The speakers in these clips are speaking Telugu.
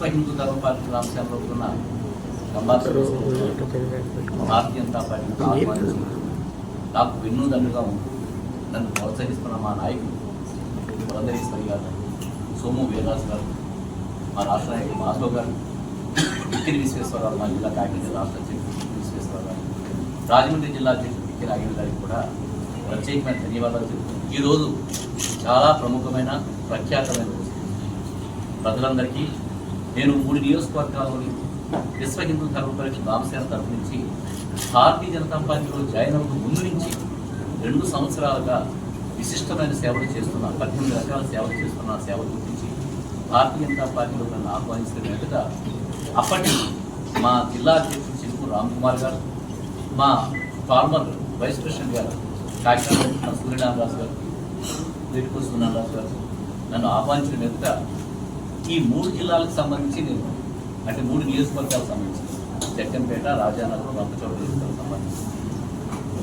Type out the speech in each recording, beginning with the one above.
విశ్వ హిందూ ధర్మ పార్టీ రామశాలలో ఉన్న భారతీయ జనతా ఆహ్వానించి నాకు వెన్నుదన్నుగా ఉంటూ నన్ను ప్రోత్సహిస్తున్న మా నాయకులు పురంధరేశ్వరి గారు సోము వీరరాజు గారు మా రాష్ట్ర నాయకులు మాధవ్ గారు ఇక్కిరి విశ్వేశ్వరరావు మా జిల్లా కాకినాడ రాష్ట్ర అధ్యక్షుడు విశ్వేశ్వరరావు రాజమండ్రి జిల్లా అధ్యక్షుడు ఇక్కిరి రాగిరి గారికి కూడా ప్రత్యేకమైన ధన్యవాదాలు చెప్తున్నాను. ఈరోజు చాలా ప్రముఖమైన ప్రఖ్యాతమైన రోజు. ప్రజలందరికీ నేను మూడు నియోజకవర్గాల్లోని విశ్వ హిందూ ధర్మ పరిషత్ రామసేన తరఫు నుంచి భారతీయ జనతా పార్టీలో జాయిన్ అవ్వక ముందు నుంచి రెండు సంవత్సరాలుగా విశిష్టమైన సేవలు చేస్తున్న పద్దెనిమిది రకాల సేవలు చేస్తున్న సేవలు గురించి భారతీయ జనతా పార్టీలో నన్ను ఆహ్వానిస్తున్న మీదట అప్పటి మా జిల్లా అధ్యక్షుడు చిరుకు రామ్ కుమార్ గారు మా ఫార్మర్ వైస్ ప్రెసిడెంట్ గారు కాకినాడ సూర్యనారాయణరాజు గారు వీటికోసం సూర్యనారాయణరాజు గారు నన్ను ఆహ్వానించిన మీదట ఈ మూడు జిల్లాలకు సంబంధించి నేను అంటే మూడు నియోజకవర్గాలకు సంబంధించి జగ్గంపేట రాజానగరం రంపచోడ నియోజకవర్గాలకు సంబంధించి.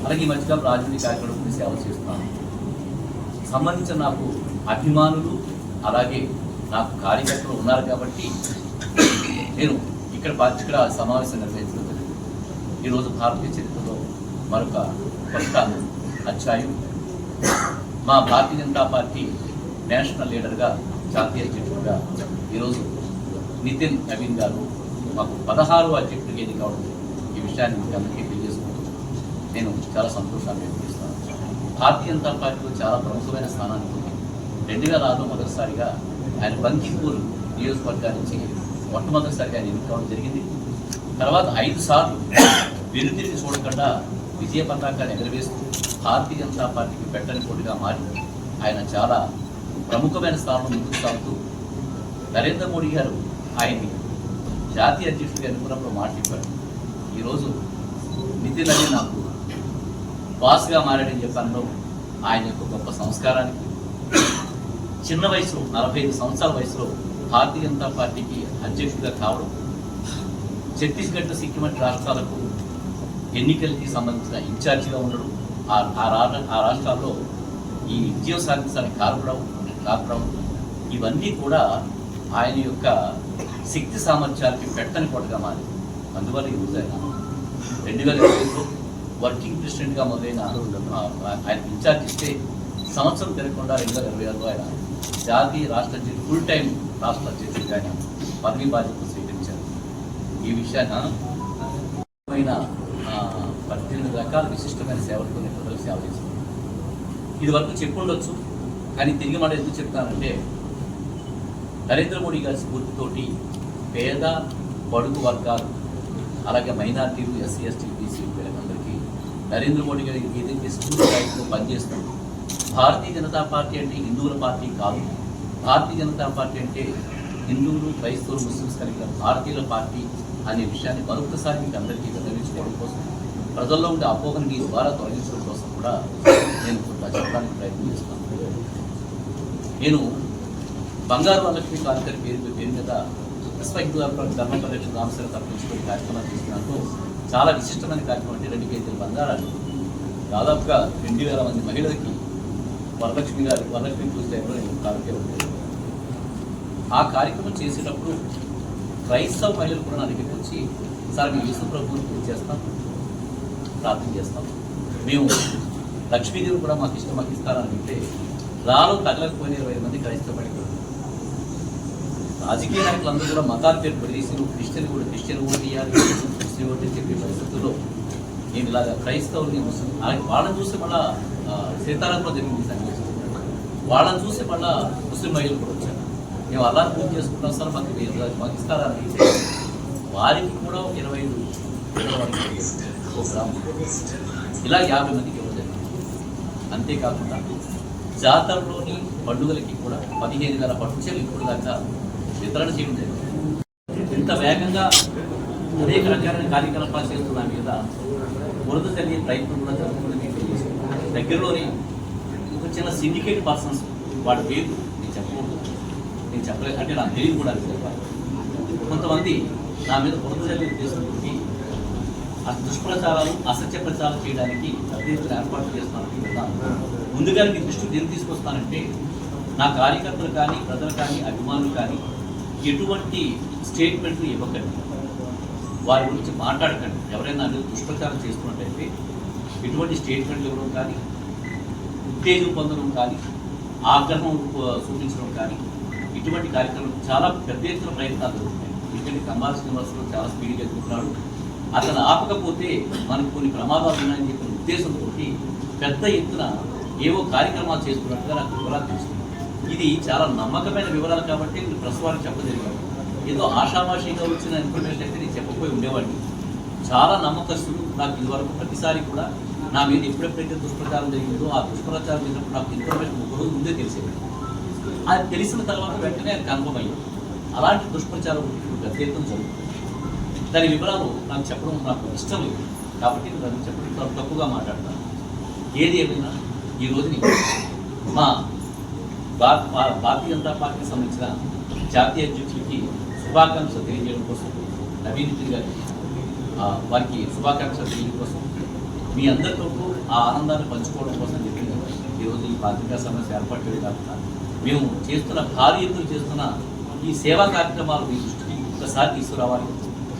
అలాగే ఈ మధ్యకాలం రాజమండ్రి కార్యక్రమం సేవ చేస్తున్నాను. సంబంధించిన నాకు అభిమానులు అలాగే నాకు కార్యకర్తలు ఉన్నారు కాబట్టి నేను ఇక్కడ ఇక్కడ సమావేశం నిర్వహించడం జరిగింది. ఈరోజు భారతీయ చరిత్రలో మరొక కొత్త అధ్యాయం. మా భారతీయ జనతా పార్టీ నేషనల్ లీడర్గా జాతీయ అధ్యక్షుడిగా ఈరోజు నితిన్ నవీన్ గారు మాకు పదహారు అధ్యక్షుడికి ఎన్నిక కావడం ఈ విషయాన్ని మీకు అందరికీ తెలియజేసుకుంటూ నేను చాలా సంతోషాన్ని వ్యక్తిస్తాను భారతీయ జనతా పార్టీలో చాలా ప్రముఖమైన స్థానాన్ని ఉంది రెండు వేల ఆరులో మొదటిసారిగా ఆయన బంకిపూర్ నియోజకవర్గా నుంచి మొట్టమొదటిసారిగా ఆయన ఎన్నిక జరిగింది. తర్వాత ఐదు సార్లు వెనుతిరిగి చూడకుండా విజయ పతాకాన్ని ఎగరవేస్తూ భారతీయ జనతా పార్టీకి పెట్టని పోటీగా మారి ఆయన చాలా ప్రముఖమైన స్థానంలో ముందుకు సాగుతూ నరేంద్ర మోడీ గారు ఆయన్ని జాతీయ అధ్యక్షుడిగా ఎన్నుకున్నప్పుడు మాట చెప్పారు. ఈరోజు నితిన్ అనే నాకు బాస్గా మారాడని చెప్పడంలో ఆయన యొక్క గొప్ప సంస్కారానికి చిన్న వయసులో నలభై ఐదు సంవత్సరాల వయసులో భారతీయ జనతా పార్టీకి అధ్యక్షుడిగా కావడం ఛత్తీస్గఢ్ సిక్కిం వంటి రాష్ట్రాలకు ఎన్నికలకి సంబంధించిన ఇన్ఛార్జిగా ఉండడం ఆ ఆ రా- ఆ రాష్ట్రాల్లో ఈ విజయం సాధించడానికి కారపడం కారపడం ఇవన్నీ కూడా ఆయన యొక్క శక్తి సామర్థ్యాలకి పెట్టని కొట్టగా మారి. అందువల్ల యూజ్ అయినా రెండు వేల ఇరవైలో వర్కింగ్ ప్రెసిడెంట్గా మొదలైన ఆయన ఇన్ఛార్జ్ ఇస్తే సంవత్సరం తిరగకుండా రెండు వేల ఇరవై ఆరులో ఆయన జాతీయ రాష్ట్ర అధ్యక్షుడు ఫుల్ టైం రాష్ట్ర అధ్యక్షుడిగా ఆయన పదవి బాధ్యత స్వీకరించారు. ఈ విషయాన్ని పద్దెనిమిది రకాల విశిష్టమైన సేవలు కొన్ని ప్రజలు సేవ చేస్తుంది ఇది వరకు చెప్పుండొచ్చు కానీ తిరిగి మాట ఎందుకు చెప్తానంటే నరేంద్ర మోడీ గారి స్ఫూర్తితోటి పేద బడుగు వర్గాలు అలాగే మైనార్టీలు ఎస్సీ ఎస్టీ బీసీ వీళ్ళందరికీ నరేంద్ర మోడీ గారి ఏదైతే స్ఫూర్తిదాయకంలో పనిచేస్తుంది భారతీయ జనతా పార్టీ అంటే హిందువుల పార్టీ కాదు. భారతీయ జనతా పార్టీ అంటే హిందువులు క్రైస్తవులు ముస్లిమ్స్ కలిగిన భారతీయుల పార్టీ అనే విషయాన్ని మరొకసారి మీకు అందరికీ గమనించుకోవడం కోసం ప్రజల్లో ఉండే అపోహను మీ ద్వారా తొలగించడం కోసం కూడా నేను కొంత చెప్పడానికి ప్రయత్నం చేస్తాను నేను బంగారు వరలక్ష్మి కార్యక్రమం పేరు పేరు మీద రెస్పెక్ట్ హిందూ ధర్మ పరిరక్షణ రామసేన తప్పించుకునే కార్యక్రమాలు తీసుకున్నట్టు చాలా విశిష్టమైన కార్యక్రమం అంటే రెండు కేజీల బంగారాలు. దాదాపుగా రెండు వేల మంది మహిళలకి వరలక్ష్మి గారు వరలక్ష్మి పూజ టైంలో కార్యక్రమం ఆ కార్యక్రమం చేసేటప్పుడు క్రైస్తవ మహిళలు కూడా నా దగ్గరికి వచ్చి సార్ మేము యేసు ప్రభువుని పూజ చేస్తాం? ప్రార్థన చేస్తాం. మేము లక్ష్మీదేవి కూడా మాకు ఇష్టం మాకు ఇస్తారని అంటే రాలో తగలకపోయిన ఇరవై మంది క్రైస్తవ మహిళలు. రాజకీయ నాయకులు అందరూ కూడా మతాలు పేరు పడేసి నువ్వు క్రిస్టియన్ కూడా క్రిస్టియన్ ఓటు ఇవ్వాలి ముస్లిం ఓటు చెప్పే పరిస్థితుల్లో నేను ఇలాగా క్రైస్తవుని ముస్లిం అలాగే వాళ్ళని చూసి మళ్ళా ఆ, సీతారాంలో జరిగింది ఈ వాళ్ళని చూసి మళ్ళా ముస్లిం మహిళలు కూడా వచ్చారు. మేము అలా పూజ చేసుకుంటాం సార్ మాకు వేరు మాకు వారికి కూడా ఒక ఇరవై ఐదు ఇలా యాభై మందికి ఇవ్వడం జరిగింది. అంతేకాకుండా జాతరలోని పండుగలకి కూడా పదిహేను వేల పట్టుచీరలు ఇప్పుడు దాకా వితరణ చేయడం జరిగింది. ఇంత వేగంగా అనేక రకాలైన కార్యకలాపాలు చేస్తున్న మీద వరద తెలియ ప్రయత్నం కూడా జరుగుతుందని మీకు దగ్గరలోని ఒక చిన్న సిండికేట్ పర్సన్స్ వాడి పేరు నేను చెప్పకూడదు. నేను చెప్పలేదు. అంటే నాకు తెలియదు కూడా అది చెప్పాలి. కొంతమంది నా మీద వరద తెలియ ఉద్దేశంతో ఆ దుష్ప్రచారాలు అసత్య ప్రచారం చేయడానికి పెద్ద ఏర్పాట్లు ఏర్పాటు చేస్తానని ముందుగా దృష్టి దృష్టికి దేని తీసుకొస్తానంటే నా కార్యకర్తలు కానీ ప్రజలు కానీ అభిమానులు కానీ ఎటువంటి స్టేట్మెంట్లు ఇవ్వకండి. వారి గురించి మాట్లాడకండి. ఎవరైనా అనేది దుష్ప్రచారం చేస్తున్నట్టయితే ఎటువంటి స్టేట్మెంట్లు ఇవ్వడం కానీ ఉత్తేజం పొందడం కానీ ఆగ్రహం సూచించడం చూపించడం కానీ ఇటువంటి కార్యక్రమం చాలా పెద్ద ఎత్తున ప్రయత్నాలు జరుగుతున్నాయి ఎందుకంటే కంబాల శ్రీనివాసరావు చాలా స్పీడ్గా ఎదుగుతున్నాడు. అతను ఆపకపోతే మనకు కొన్ని ప్రమాదాలు ఉన్నాయని చెప్పిన ఉద్దేశంతో పెద్ద ఎత్తున ఏవో కార్యక్రమాలు చేస్తున్నట్టుగా నాకు వివరాలు తెలుస్తుంది ఇది చాలా నమ్మకమైన వివరాలు కాబట్టి మీరు ప్రెస్ వారికి చెప్పగలిగారు ఏదో ఆషామాషిగా వచ్చిన ఇన్ఫర్మేషన్ అయితే నేను చెప్పకపోయి ఉండేవాడిని. చాలా నమ్మకస్తులు నాకు ఇదివరకు ప్రతిసారి కూడా నా మీద ఎప్పుడెప్పుడైతే దుష్ప్రచారం జరిగిందో ఆ దుష్ప్రచారం జరిగినప్పుడు నాకు ఇన్ఫర్మేషన్ ఒక రోజు ముందే తెలిసేది. అది తెలిసిన తర్వాత వెంటనే కన్ఫర్మ్ అయ్యింది. అలాంటి దుష్ప్రచారం ప్రత్యేకం జరుగుతుంది. దాని వివరాలు నాకు చెప్పడం నాకు ఇష్టం లేదు. కాబట్టి నేను దాన్ని చెప్పడం తప్పుగా మాట్లాడతాను. ఏది ఏమైనా ఈ రోజుని మా భారత భారతీయ జనతా పార్టీకి సంబంధించిన జాతీయ అధ్యక్షుడికి శుభాకాంక్షలు తెలియజేయడం కోసం నవీన్ నితిన్ వారికి శుభాకాంక్షలు తెలియడం కోసం మీ అందరితో ఆ ఆనందాన్ని పంచుకోవడం కోసం చెప్పింది ఈరోజు ఈ పత్రికా సమస్య ఏర్పాటు చేయడం కాకుండా మేము చేస్తున్న భారీ ఎత్తున చేస్తున్న ఈ సేవా కార్యక్రమాలు మీ దృష్టికి ఒకసారి తీసుకురావాలి.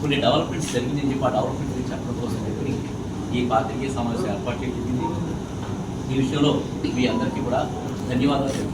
కొన్ని డెవలప్మెంట్స్ జరిగిందని చెప్పి ఆ డెవలప్మెంట్ గురించి చెప్పడం కోసం చెప్పి ఈ పాత్రికేయ సమావేశం ఏర్పాటు చేయడం జరిగింది. ఈ విషయంలో మీ అందరికీ కూడా ధన్యవాదాలు.